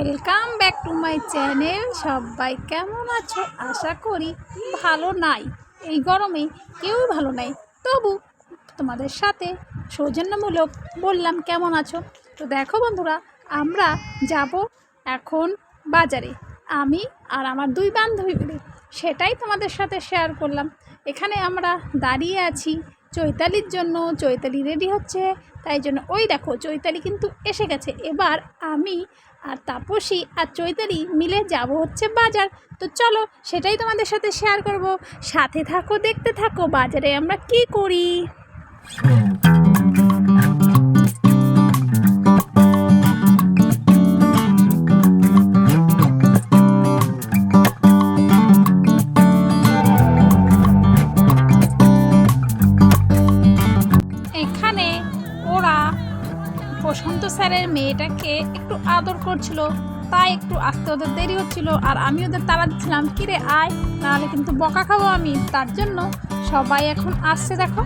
মাই channel সবাই কেমন আছো? আশা করি ভালো নাই। এই গরমে কেউই ভালো নাই। তবু তোমাদের সাথে সৌজন্যমূলক বললাম, কেমন আছো? তো দেখো বন্ধুরা, আমরা যাব এখন বাজারে। আমি আর আমার দুই বান্ধবী মিলে সেটাই তোমাদের সাথে শেয়ার করলাম। এখানে আমরা দাঁড়িয়ে আছি চৈতালির জন্য। চৈতালি রেডি হচ্ছে। তাই জন্য, ওই দেখো, চৈতালি কিন্তু এসে গেছে। এবার আমি আর তাপসী আর চৈতালি মিলে যাব হচ্ছে বাজার। তো চলো সেটাই তোমাদের সাথে শেয়ার করব। সাথে থাকো, দেখতে থাকো, বাজারে আমরা কি করি? করছিল, তাই একটু আসতে ওদের দেরি হচ্ছিল। আর আমি ওদের তাড়া দিচ্ছিলাম, কিরে, আয়, নাহলে কিন্তু বকা খাব আমি। তার জন্য সবাই এখন আসছে, দেখো।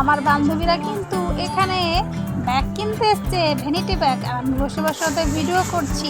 আমার বান্ধবীরা কিন্তু এখানে ব্যাগ কিনতে এসছে ভ্যানিটি ব্যাগ আর আমি বসে বসে ওদের ভিডিও করছি।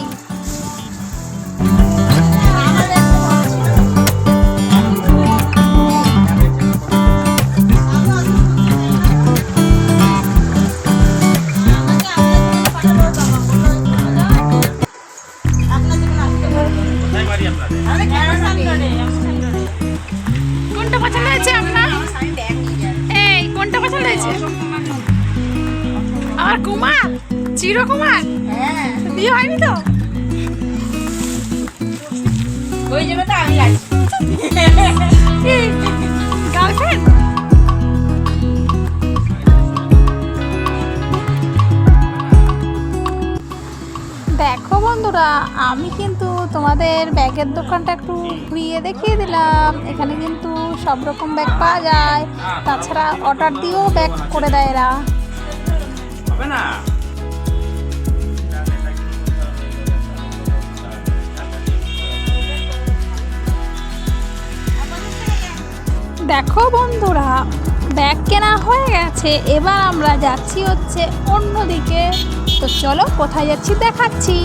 আমার কুমার চিরকুমার? বিয়ে হয়নি তো? ওই জন্য তো আমি আছি। গার্লফ্রেন্ড দেখো বন্ধুরা আমি কিন্তু তোমাদের ব্যাগের দোকানটা একটু ঘুরিয়ে দেখিয়ে দিলাম। এখানে কিন্তু সব রকম ব্যাগ পাওয়া যায়। তাছাড়া অর্ডার দিয়েও ব্যাগ করে দেয় এরা। দেখো বন্ধুরা, ব্যাগ কেনা হয়ে গেছে। এবার আমরা যাচ্ছি হচ্ছে অন্যদিকে। তো চলো, কোথায় যাচ্ছি দেখাচ্ছি।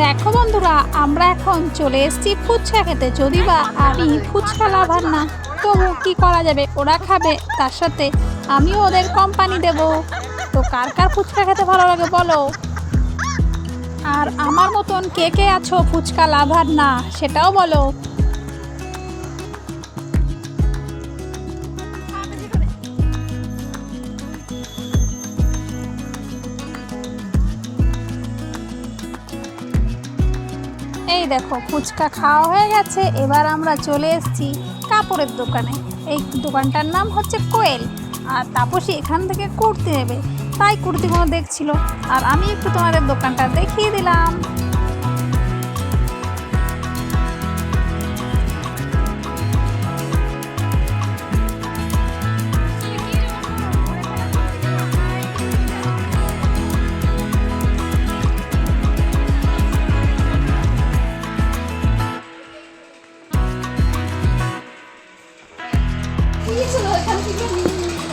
দেখো বন্ধুরা, আমরা এখন চলে এসেছি ফুচকা খেতে। যদি বা আমি ফুচকা লাভার না তবু কি করা যাবে? ওরা খাবে, তার সাথে আমিও ওদের কোম্পানি দেব। তো কার কার ফুচকা খেতে ভালো লাগে বলো? আর আমার মতন কে কে আছো ফুচকা লাভার না, সেটাও বলো। এই দেখো, ফুচকা খাওয়া হয়ে গেছে, এবার আমরা চলে এসেছি কাপড়ের দোকানে। এই দোকানটার নাম হচ্ছে কোয়েল। আর তাপসী এখান থেকে কুর্তি নেবে। তাই কুর্তিগুলো দেখছিল। আর আমি একটু তোমাদের দোকানটা দেখিয়ে দিলাম।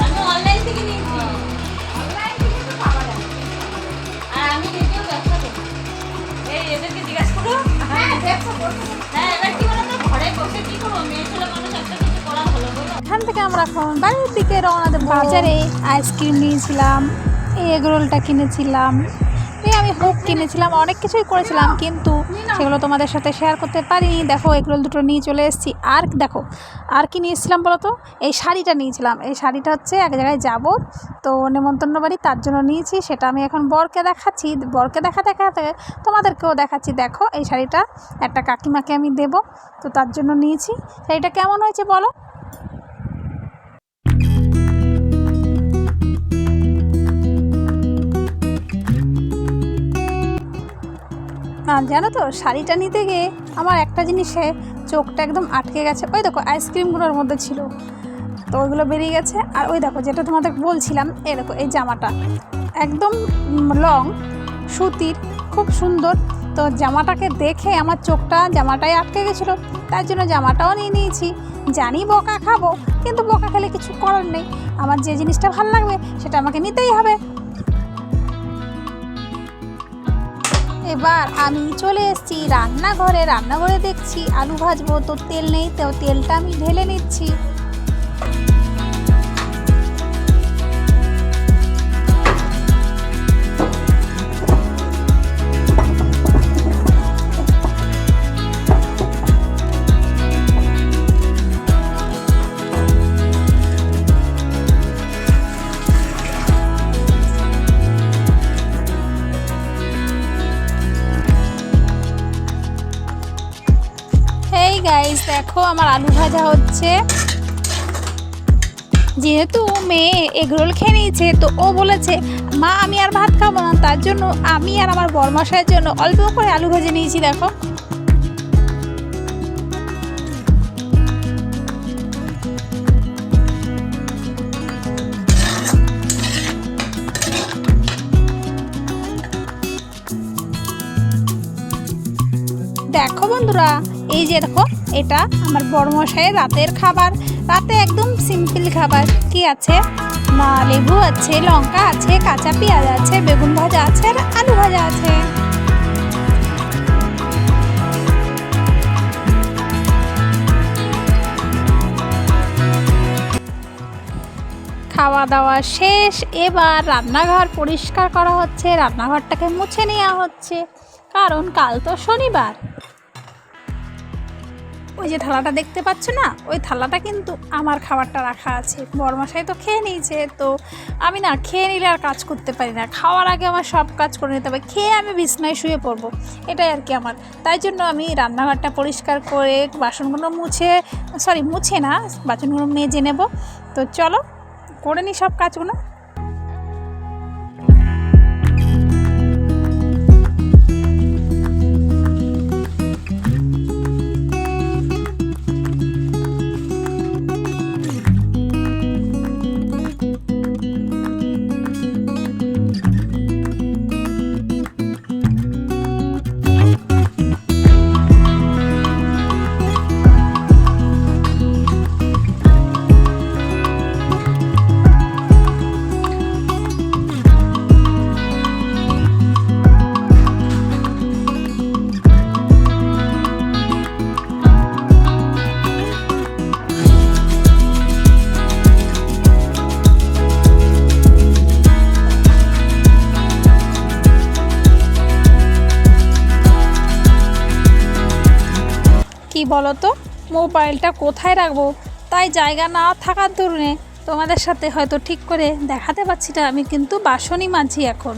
আমি অনলাইন থেকে নিয়েছি। আর আমি নিজেও ব্যবসা করি। এই এদেরকে জিজ্ঞাসা করো। হ্যাঁ এবার কি বলো তো ঘরে বসে কি করব? মেয়ে ছেলে মানুষ একটা কিছু করা হলো এখান থেকে আমরা এখন বাড়ির দিকে রওনা দেবো। বাজারে আইসক্রিম নিয়েছিলাম এই এগরোলটা কিনেছিলাম। এই আমি হুক কিনেছিলাম, অনেক কিছুই করেছিলাম, কিন্তু সেগুলো তোমাদের সাথে শেয়ার করতে পারিনি। দেখো, এগুলো দুটো নিয়ে চলে এসেছি। আর দেখো, আর কি নিয়েছিলাম বলো তো? এই শাড়িটা নিয়েছিলাম। এই শাড়িটা হচ্ছে এক জায়গায় যাব, তো নেমন্তন্ন বাড়ি তার জন্য নিয়েছি। সেটা আমি এখন বরকে দেখাচ্ছি। বরকে দেখা দেখাতে তোমাদেরকেও দেখাচ্ছি। দেখো, এই শাড়িটা একটা কাকিমাকে আমি দেব, তো তার জন্য নিয়েছি। শাড়িটা কেমন হয়েছে বলো? জানো তো, শাড়িটা নিতে গিয়ে আমার একটা জিনিসে চোখটা একদম আটকে গেছে। ওই দেখো, আইসক্রিমগুলোর মধ্যে ছিল। তো ওইগুলো বেরিয়ে গেছে। আর ওই দেখো, যেটা তোমাদের বলছিলাম এই দেখো, এই জামাটা। একদম লং, সুতির, খুব সুন্দর। তো জামাটাকে দেখে আমার চোখটা জামাটাই আটকে গেছিল। তার জন্য জামাটাও নিয়ে নিয়েছি। জানি বকা খাব, কিন্তু বকা খেলে কিছু করার নেই। আমার যে জিনিসটা ভালো লাগবে, সেটা আমাকে নিতেই হবে। এবার আমি চলে এসেছি রান্নাঘরে। রান্নাঘরে দেখছি আলু ভাজবো, তো তেল নেই, তো তেলটা আমি ঢেলে নিচ্ছি। দেখো, আমার আলু ভাজা হচ্ছে। যেহেতু মেয়ে এগরোল খেয়ে নিয়েছে, তো ও বলেছে, মা, আমি আর ভাত খাব না। তার জন্য আমি আর আমার বরমশাইয়ের জন্য অল্প করে আলু ভেজে নিয়েছি, দেখো। দেখো বন্ধুরা, এই যে দেখো এটা আমার বড়মশাইয়ের রাতের খাবার। রাতে একদম সিম্পল খাবার। কি আছে? না লেবু আছে, লঙ্কা আছে, কাঁচা পেঁয়াজ আছে, বেগুন ভাজা আছে আর আলু ভাজা আছে। খাওয়া দাওয়া শেষ। এবার রান্নাঘর পরিষ্কার করা হচ্ছে। রান্নাঘরটাকে মুছে নেওয়া হচ্ছে। কারণ কাল তো শনিবার। ওই যে থালাটা দেখতে পাচ্ছ না? ওই থালাটা কিন্তু আমার খাবারটা রাখা আছে। বরমাসাই তো খেয়ে নিয়েছে, তো আমি না খেয়ে নিলে আর কাজ করতে পারি না। খাওয়ার আগে আমার সব কাজ করে নিতে হবে। খেয়ে আমি বিছনায় শুয়ে পড়ব। এটাই আর কি আমার। তাই জন্য আমি রান্নাঘরটা পরিষ্কার করে বাসনগুলো মুছে সরি মুছে না, বাসনগুলো মেজে নেব। তো চলো, করে নিই সব কাজগুলো। বলো তো মোবাইলটা কোথায় রাখব? তাই জায়গা না থাকার দরুনে তোমাদের সাথে হয়তো ঠিক করে দেখাতে পারছি না। আমি কিন্তু বাসনই মাঝি এখন।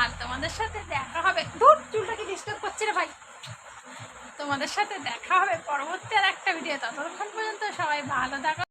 আর তোমাদের সাথে দেখা হবে। দূর চুলটাকে ডিস্টার্ব করছে রে ভাই। তোমাদের সাথে দেখা হবে পরবর্তী আর একটা ভিডিও ততক্ষণ পর্যন্ত সবাই ভালো থাকো।